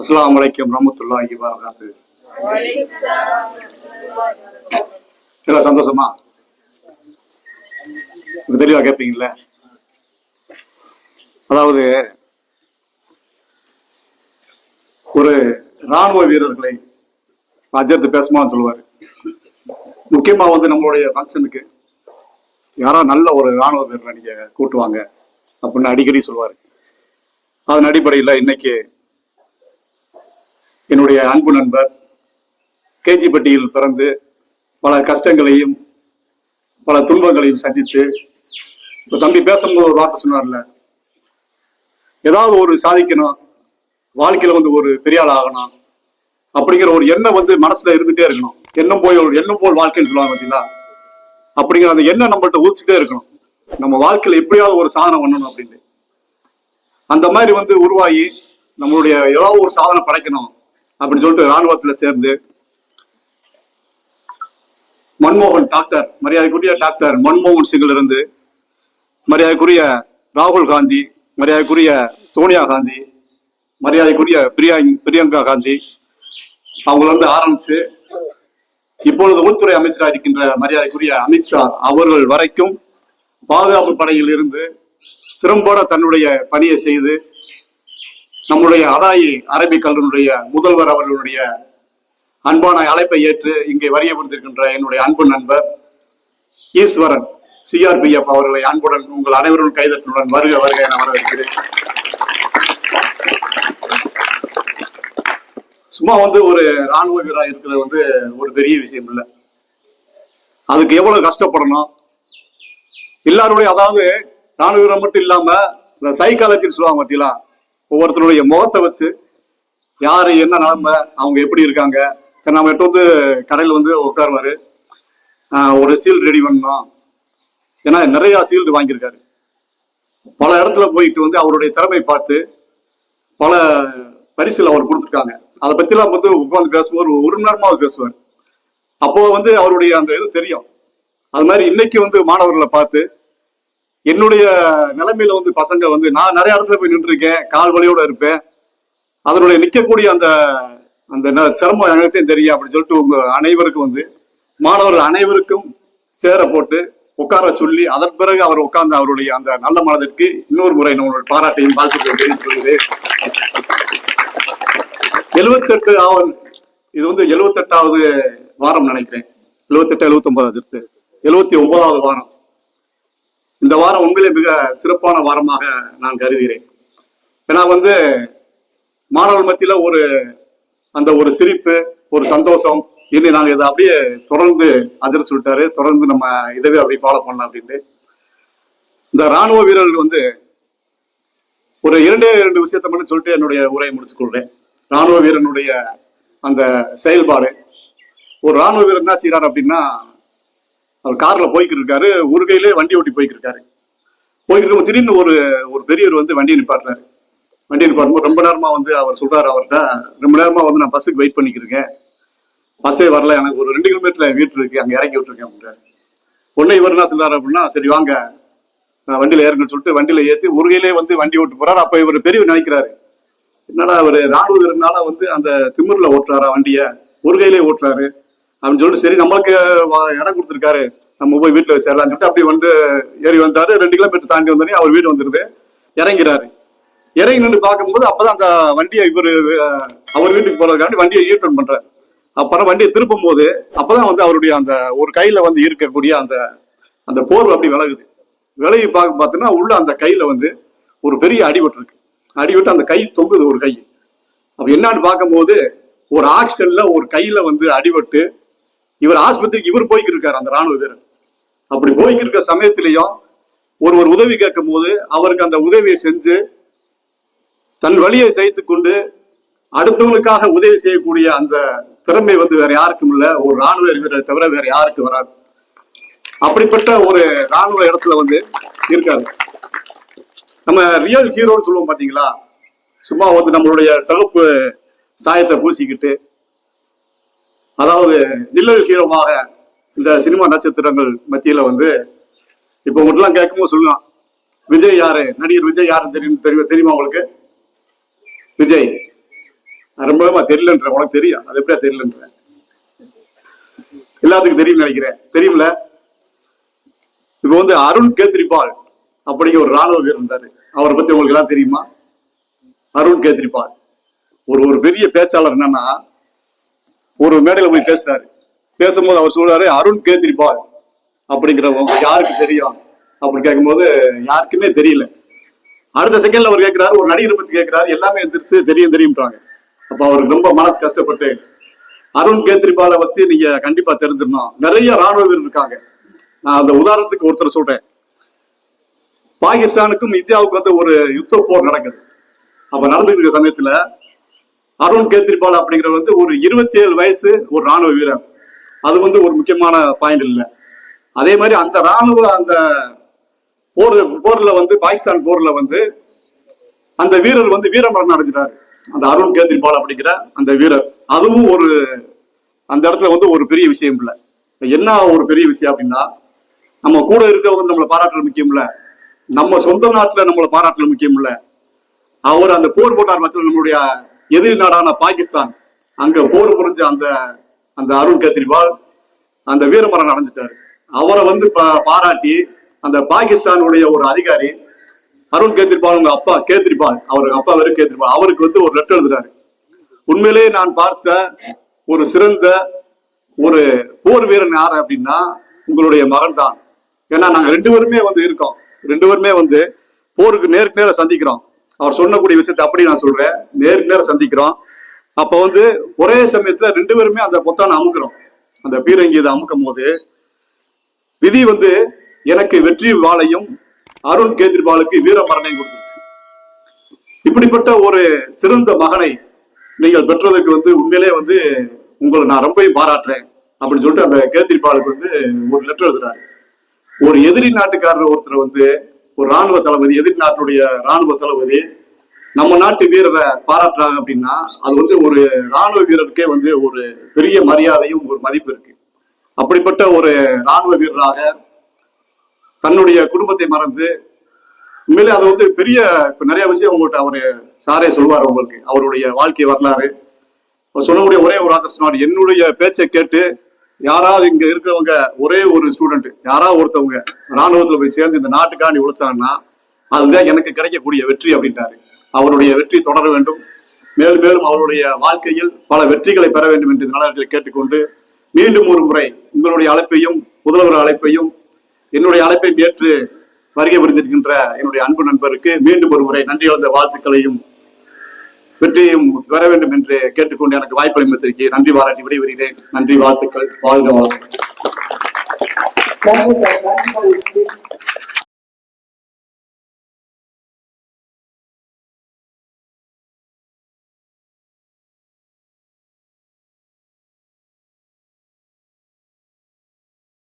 அஸ்லாம் வலைக்கம் ரஹ்மத்துல்லாஹி வரகாத்து எல்லாம் சந்தோஷமா? தெளிவா கேட்பீங்கல்ல அதாவது ஒரு ராணுவ வீரர்களை அஜர்த்து பேசுமா சொல்லுவாரு. முக்கியமா வந்து நம்மளுடைய ஃபங்க்ஷனுக்கு யாரோ நல்ல ஒரு ராணுவ வீரரை நீங்க கூட்டுவாங்க அப்படின்னு அடிக்கடி சொல்லுவாரு. அதன் அடிப்படையில் இன்னைக்கு என்னுடைய அன்பு நண்பர் கேஜிப்பட்டியில் பிறந்து பல கஷ்டங்களையும் பல துன்பங்களையும் சந்தித்து இப்போ தம்பி பேசும்போது ஒரு வார்த்தை சொன்னார்ல ஏதாவது ஒரு சாதிக்கணும் வாழ்க்கையில வந்து ஒரு பெரிய ஆள் ஆகணும் அப்படிங்கிற ஒரு எண்ணம் வந்து மனசுல இருந்துட்டே இருக்கணும். எண்ணம் போய் ஒரு எண்ணம் போல் வாழ்க்கைன்னு சொல்லுவாங்க பார்த்தீங்களா அப்படிங்கிற அந்த எண்ணம் நம்மள்கிட்ட ஊதிச்சுட்டே இருக்கணும். நம்ம வாழ்க்கையில எப்படியாவது ஒரு சாதனை பண்ணணும் அப்படின்னு. அந்த மாதிரி வந்து உருவாகி நம்மளுடைய ஏதாவது ஒரு சாதனை படைக்கணும். அப்படின்னு சொல்லிட்டு ராணுவத்துல சேர்ந்து மன்மோகன் டாக்டர் மரியாதைக்குரிய டாக்டர் மன்மோகன் சிங்கில் இருந்து மரியாதைக்குரிய ராகுல் காந்தி மரியாதைக்குரிய சோனியா காந்தி மரியாதைக்குரிய பிரியா பிரியங்கா காந்தி அவங்கள வந்து ஆரம்பிச்சு இப்பொழுது உள்துறை அமைச்சராக இருக்கின்ற மரியாதைக்குரிய அமித்ஷா அவர்கள் வரைக்கும் பாதுகாப்பு படையில் இருந்து சிறம்பட தன்னுடைய பணியை செய்து நம்முடைய அதாயி அரபிக் முதல்வர் அவர்களுடைய அன்பான அழைப்பை ஏற்று இங்கே வரிய வந்திருக்கின்ற என்னுடைய அன்பு நண்பர் ஈஸ்வரன் சிஆர்பிஎஃப் அவர்களை அன்புடன் உங்கள் அனைவரும் கைதட்டுடன் வருக வருக என வரவேற்கிறேன். சும்மா வந்து ஒரு ராணுவ வீரா இருக்கிறது வந்து ஒரு பெரிய விஷயம் இல்லை. அதுக்கு எவ்வளவு கஷ்டப்படணும்? எல்லாருடைய அதாவது ராணுவ வீரர் மட்டும் இல்லாம இந்த சைக்காலஜின்னு சொல்லுவாங்க பார்த்தீங்களா ஒவ்வொருத்தருடைய முகத்தை வச்சு யாரு என்ன நிலைமை அவங்க எப்படி இருக்காங்க? நம்ம எட்டு வந்து கடையில் வந்து உட்காருவாரு. ஒரு சீல்டு ரெடி பண்ணணும் ஏன்னா நிறைய சீல்டு வாங்கியிருக்காரு. பல இடத்துல போயிட்டு வந்து அவருடைய திறமை பார்த்து பல பரிசுகள் அவர் கொடுத்துருக்காங்க. அதை பற்றிலாம் வந்து உட்காந்து பேசும்போது ஒரு ஒரு மணி நேரமாவது பேசுவார். அப்போ வந்து அவருடைய அந்த இது தெரியும். அது மாதிரி இன்னைக்கு வந்து மாணவர்களை பார்த்து என்னுடைய நிலைமையில வந்து பசங்க வந்து நான் நிறைய இடத்துல போய் நின்றுருக்கேன் கால் வழியோட இருப்பேன். அதனுடைய நிற்கக்கூடிய அந்த அந்த ந- சிரமம் எனக்கும் தெரியும் அப்படின்னு சொல்லிட்டு உங்க அனைவருக்கும் வந்து மாணவர்கள் அனைவருக்கும் சேர போட்டு உட்கார சொல்லி அதன் பிறகு அவர் உட்கார்ந்து அவருடைய அந்த நல்ல மனதிற்கு இன்னொரு முறை நம்மளுடைய பாராட்டையும் வாழ்த்துக்கள் சொல்லுது எழுவத்தெட்டு ஆவல் இது வந்து எழுவத்தெட்டாவது வாரம் நினைக்கிறேன். எழுவத்தெட்டு எழுவத்தி ஒன்பதாவது எழுவத்தி ஒன்பதாவது வாரம். இந்த வாரம் உண்மையிலே மிக சிறப்பான வாரமாக நான் கருதுகிறேன். ஏன்னா வந்து மாணவர்கள் மத்தியில ஒரு அந்த ஒரு சிரிப்பு ஒரு சந்தோஷம் இனி நாங்கள் இதை அப்படியே தொடர்ந்து அதிர சொல்லிட்டாரு தொடர்ந்து நம்ம இதவே அப்படியே ஃபாலோ பண்ணலாம் அப்படின்ட்டு. இந்த ராணுவ வீரர்கள் வந்து ஒரு இரண்டே இரண்டு விஷயத்த மட்டும் சொல்லிட்டு என்னுடைய உரையை முடிச்சுக்கொள்றேன். ராணுவ வீரனுடைய அந்த செயல்பாடு. ஒரு ராணுவ வீரர் என்ன செய்யறாரு அப்படின்னா அவர் கார்ல போய்க்கிட்டு இருக்காரு ஒரு கையிலே வண்டி ஓட்டி போய்க்கிட்டு இருக்காரு போய்க்கிட்டு திடீர்னு ஒரு ஒரு பெரியவர் வந்து வண்டியை நிப்பாட்டுறாரு. வண்டி நிப்பாட்டும்போது ரொம்ப நேரமா வந்து அவர் சொல்றாரு அவர்கிட்ட ரொம்ப நேரமா வந்து நான் பஸ்ஸுக்கு வெயிட் பண்ணிக்கிருக்கேன் பஸ்ஸே வரல எனக்கு ஒரு ரெண்டு கிலோமீட்டர்ல வீட்டு இருக்கு அங்க இறங்கி விட்டுருக்கேன் அப்படின்றாரு. உடனே இவர் என்ன சொல்றாரு அப்படின்னா சரி வாங்க நான் வண்டியில ஏறுங்கன்னு சொல்லிட்டு வண்டியில ஏற்றி ஒரு கையிலே வந்து வண்டி ஓட்டு போறாரு. அப்ப இவர் பெரியவர் நினைக்கிறாரு என்னடா அவர் ராணுவ வீரர்னால வந்து அந்த திமிர்ல ஓட்டுறாரா வண்டிய? ஒரு கையிலே ஓட்டுறாரு. அப்படின்னு சொல்லிட்டு சரி நம்மளுக்கு இடம் கொடுத்துருக்காரு. நம்ம போய் வீட்டில் வச்சிடலாம்னு சொல்லிட்டு அப்படி வந்து ஏறி வந்தாரு ரெண்டு கிலோமீட்டர் தாண்டி வந்தோடனே அவர் வீடு வந்துருது. இறங்கிறாரு. இறங்கி நின்று பார்க்கும்போது அப்பதான் அந்த வண்டியை இவர் அவர் வீட்டுக்கு போறதுக்காண்டி வண்டியை ஈட்டன் பண்றாரு. அப்புறம் வண்டியை திருப்பும் போது அப்பதான் வந்து அவருடைய அந்த ஒரு கையில வந்து இருக்கக்கூடிய அந்த அந்த போர்வை அப்படி விலகுது. விலகி பார்க்க பார்த்தீங்கன்னா உள்ள அந்த கையில வந்து ஒரு பெரிய அடிபட்டு இருக்கு. அடிபட்டு அந்த கை தொங்குது ஒரு கை. அப்ப என்னன்னு பார்க்கும்போது ஒரு ஆக்சிடென்ட்ல ஒரு கையில வந்து அடிபட்டு இவர் ஆஸ்பத்திரிக்கு இவர் போய்க்கு இருக்காரு அந்த ராணுவ வீரர். அப்படி போய்க்கு இருக்க சமயத்திலையும் ஒருவர் உதவி கேட்கும் போது அவருக்கு அந்த உதவியை செஞ்சு தன் வழியை செய்து கொண்டு அடுத்தவங்களுக்காக உதவி செய்யக்கூடிய அந்த திறமை வந்து வேற யாருக்கும் இல்ல. ஒரு ராணுவ வீரரை தவிர வேற யாருக்கும் வராது. அப்படிப்பட்ட ஒரு ராணுவ இடத்துல வந்து இருக்காரு. நம்ம ரியல் ஹீரோன்னு சொல்லுவோம் பாத்தீங்களா? சும்மா வந்து நம்மளுடைய சகப்பு சாயத்தை பூசிக்கிட்டு அதாவது நிழல் ஹீரோவாக இந்த சினிமா நட்சத்திரங்கள் மத்தியில வந்து இப்போ உங்கள்கிட்ட கேட்கும்போது சொல்லலாம். விஜய் யாரு? நடிகர் விஜய் யாருன்னு தெரியும் தெரியும் தெரியுமா உங்களுக்கு? விஜய். ரொம்பமா தெரியலன்ற உனக்கு தெரியும் அது எப்படியா தெரியலன்ற? எல்லாத்துக்கும் தெரியும் நினைக்கிறேன். தெரியும்ல? இப்போ வந்து அருண் கேத்ரிபால் அப்படிங்கிற ஒரு ராணுவ வீரர் இருந்தாரு. அவரை பத்தி உங்களுக்கு எல்லாம் தெரியுமா? அருண் கேத்ரிபால் ஒரு ஒரு பெரிய பேச்சாளர் என்னன்னா ஒரு மேடையில போய் பேசுறாரு. பேசும்போது அவர் சொல்றாரு அருண் கேத்ரிபால் அப்படிங்கிறவங்க யாருக்கு தெரியும்? அப்படி கேட்கும்போது யாருக்குமே தெரியல. அடுத்த செகண்ட்ல அவர் கேட்கிறாரு ஒரு நடிகரை பத்தி கேட்கிறாரு எல்லாமே எந்திரிச்சு தெரியும் தெரியும்ன்றாங்க. அப்ப அவருக்கு ரொம்ப மனசு கஷ்டப்பட்டு அருண் கேத்ரிபால பத்தி நீங்க கண்டிப்பா தெரிஞ்சிடணும். நிறைய ராணுவ வீரர் இருக்காங்க. நான் அந்த உதாரணத்துக்கு ஒருத்தர் சொல்றேன். பாகிஸ்தானுக்கும் இந்தியாவுக்கும் வந்து ஒரு யுத்த போர் நடக்குது. அப்ப நடந்துட்டு இருக்க சமயத்துல அருண் கேத்ரிபால் அப்படிங்கிறவர் வந்து ஒரு இருபத்தி ஏழு வயசு ஒரு ராணுவ வீரர். அது வந்து ஒரு முக்கியமான பாயிண்ட் இல்லை. அதே மாதிரி அந்த ராணுவ அந்த போர் போர்ல வந்து பாகிஸ்தான் போர்ல வந்து அந்த வீரர் வந்து வீரமரணம் அடைஞ்சிட்டாரு. அந்த அருண் கேத்ரிபால் அப்படிங்கிற அந்த வீரர். அதுவும் ஒரு அந்த இடத்துல வந்து ஒரு பெரிய விஷயம் இல்லை. என்ன ஒரு பெரிய விஷயம் அப்படின்னா நம்ம கூட இருக்கிறவங்க வந்து நம்மளை பாராட்டுறது முக்கியம் இல்லை. நம்ம சொந்த நாட்டுல நம்மளை பாராட்டுறது முக்கியம் இல்லை. அவர் அந்த போர் போட்டார் பத்தில நம்மளுடைய எதிரி நாடான பாகிஸ்தான் அங்க போர் புரிஞ்ச அந்த அந்த அருண் கெஜ்ரிவால் அந்த வீரமரணம் அடைஞ்சிட்டாரு அவரை வந்து பா- பாராட்டி அந்த பாகிஸ்தானுடைய ஒரு அதிகாரி அருண் கேத்ரிபால் உங்க அப்பா கேத்ரிபால் அவருக்கு அப்பா வெறும் கேத்ரிபால் அவருக்கு வந்து ஒரு லெட்டர் எழுதுறாரு. உண்மையிலேயே நான் பார்த்த ஒரு சிறந்த ஒரு போர் வீரன் யாரு அப்படின்னா உங்களுடைய மகன் தான். ஏன்னா நாங்க ரெண்டு பேருமே வந்து இருக்கோம். ரெண்டு பேருமே வந்து போருக்கு நேருக்கு நேர சந்திக்கிறோம். அவர் சொன்னக்கூடிய விஷயத்தை அப்படி நான் சொல்றேன். நேருக்கு நேரம் சந்திக்கிறோம். அப்ப வந்து ஒரே சமயத்துல ரெண்டு பேருமே அந்த பொத்தான அமுக்குறோம். அந்த பீரங்கி இதை அமுக்கும் போது விதி வந்து எனக்கு வெற்றி வாளையும் அருண் கேஜ்ரிவாலுக்கு வீர மரணையும் கொடுத்துருச்சு. இப்படிப்பட்ட ஒரு சிறந்த மகனை நீங்கள் பெற்றதற்கு வந்து உண்மையிலே வந்து உங்களை நான் ரொம்ப பாராட்டுறேன் அப்படின்னு சொல்லிட்டு அந்த கேஜ்ரிவாலுக்கு வந்து ஒரு லெட்டர் எழுதுறாரு. ஒரு எதிரி நாட்டுக்காரர் ஒருத்தர் வந்து ஒரு ராணுவ தளபதி எதிர் நாட்டுடைய ராணுவ தளபதி நம்ம நாட்டு வீரரை பாராட்டுறாங்க அப்படின்னா அது வந்து ஒரு ராணுவ வீரருக்கே வந்து ஒரு பெரிய மரியாதையும் ஒரு மதிப்பு இருக்கு. அப்படிப்பட்ட ஒரு ராணுவ வீரராக தன்னுடைய குடும்பத்தை மறந்து உண்மையிலே அது வந்து பெரிய இப்ப நிறைய விஷயம் உங்கள்கிட்ட அவரு சாரே சொல்வார் உங்களுக்கு அவருடைய வாழ்க்கை வரலாறு. அவர் சொல்லக்கூடிய ஒரே ஒரு வார்த்தை சொன்னார் என்னுடைய பேச்சை கேட்டு யாராவது இங்க இருக்கிறவங்க ஒரே ஒரு ஸ்டூடெண்ட் யாராவது ஒருத்தவங்க ராணுவத்துல போய் சேர்ந்து இந்த நாட்டுக்காண்டி உழைச்சாங்கன்னா அதுதான் எனக்கு கிடைக்கக்கூடிய வெற்றி அப்படின்ட்டாரு. அவருடைய வெற்றி தொடர வேண்டும். மேலும் மேலும் அவருடைய வாழ்க்கையில் பல வெற்றிகளை பெற வேண்டும் என்று நலர்களை கேட்டுக்கொண்டு மீண்டும் ஒரு முறை உங்களுடைய அழைப்பையும் முதல்வர் அழைப்பையும் என்னுடைய அழைப்பை ஏற்று வருகை புரிந்திருக்கின்ற என்னுடைய அன்பு நண்பருக்கு மீண்டும் ஒரு முறை நன்றி கலந்த வாழ்த்துக்களையும் வெற்றியும் பெற வேண்டும் என்று கேட்டுக்கொண்டு எனக்கு வாய்ப்பு அளித்ததற்கு நன்றி பாராட்டி விடைபெறுகிறேன். நன்றி வாழ்த்துக்கள். வாழ்க வாழ்க